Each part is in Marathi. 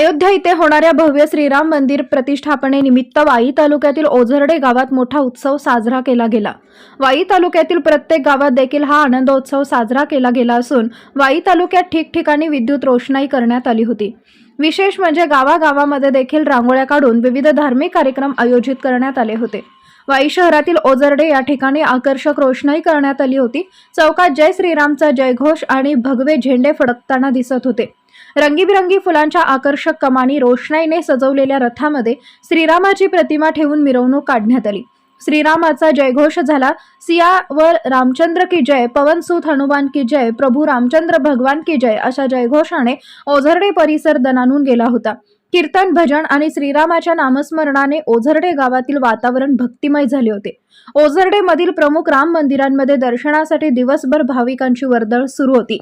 अयोध्या इथे होणाऱ्या भव्य श्रीराम मंदिर प्रतिष्ठापनेनिमित्त वाई तालुक्यातील ओझरडे गावात मोठा उत्सव साजरा केला गेला. वाई तालुक्यातील प्रत्येक गावात देखील हा आनंदोत्सव साजरा केला गेला असून वाई तालुक्यात ठिकठिकाणी विद्युत रोषणाई करण्यात आली होती. विशेष म्हणजे गावागावामध्ये देखील रांगोळ्या काढून विविध धार्मिक कार्यक्रम आयोजित करण्यात आले होते. वाई शहरातील ओझरडे या ठिकाणी आकर्षक रोषणाई करण्यात आली होती. चौकात जय श्रीरामचा जयघोष आणि भगवे झेंडे फडकताना दिसत होते. रंगीबिरंगी फुलांच्या आकर्षक कमानी रोषणाईने सजवलेल्या रथामध्ये श्रीरामाची प्रतिमा ठेवून मिरवणूक काढण्यात आली. श्रीरामाचा जयघोष झाला. सिया रामचंद्र की जय पवनसूत हनुमान की जय प्रभू रामचंद्र भगवान की जय अशा जयघोषाने ओझरडे परिसर दणानून गेला होता. कीर्तन भजन आणि श्रीरामाच्या नामस्मरणाने ओझरडे गावातील वातावरण भक्तिमय झाले होते. ओझरडे मधील प्रमुख राम मंदिरांमध्ये दर्शनासाठी दिवसभर भाविकांची वर्दळ सुरू होती.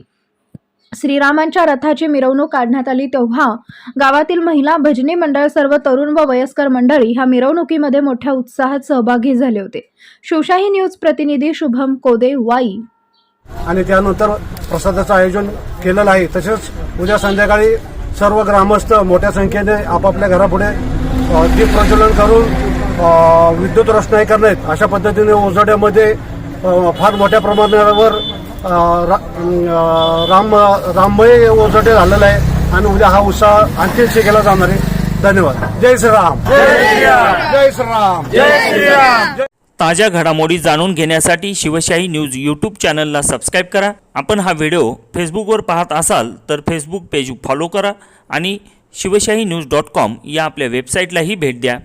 श्रीरामांच्या रथाची मिरवणूक काढण्यात आली तेव्हा गावातील महिला भजनी मंडळ सर्व तरुण व वयस्कर मंडळी ह्या मिरवणुकीमध्ये मोठ्या उत्साहात सहभागी झाले होते. शिवशाही न्यूज प्रतिनिधी शुभम कोदे वाई. आणि त्यानंतर प्रसादाचं आयोजन केलेलं आहे. तसेच उद्या संध्याकाळी सर्व ग्रामस्थ मोठ्या संख्येने आपापल्या घरापुढे दीप प्रज्वलन करून विद्युत रोषणाई करण्यात अशा पद्धतीने ओझड्यामध्ये फार मोठ्या प्रमाणावर राम राममय ओझडे झालेलं आहे आणि उद्या हा उत्साह आणखी केला जाणार आहे. धन्यवाद. जय श्रीराम. जय श्रीराम. जय श्रीराम. ताज्या घडामोडी जाणून घेण्यासाठी शिवशाही न्यूज यूट्यूब चॅनलला सबस्क्राईब करा. आपण हा व्हिडिओ फेसबुकवर पाहत असाल तर फेसबुक पेज फॉलो करा आणि शिवशाही न्यूज डॉट कॉम या आपल्या वेबसाईटलाही भेट द्या.